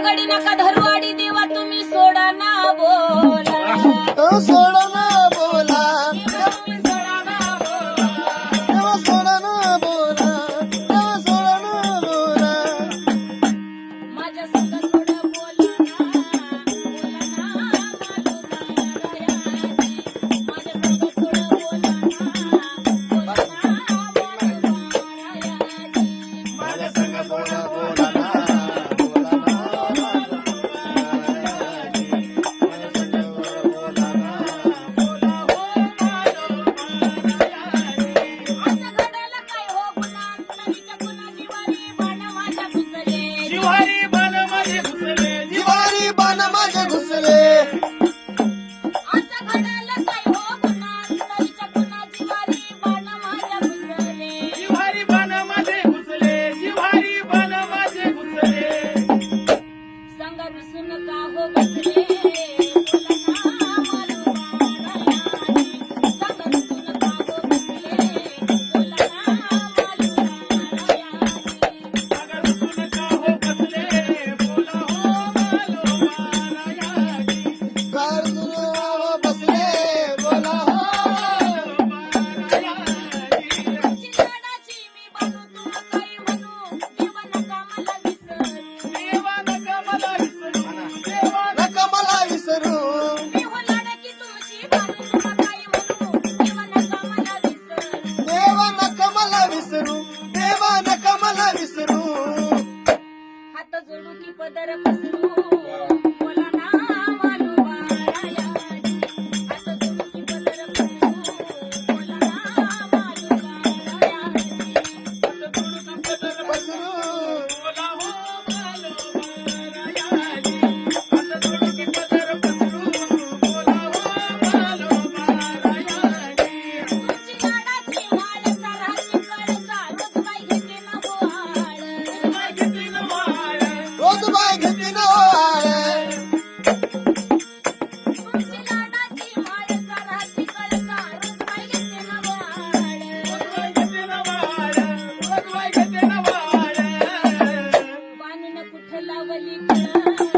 गडी नका धरवाडी देवा तुम्ही सोडा ना बोला सोडा పదర పశువు ಕಲಾವಲಿಗ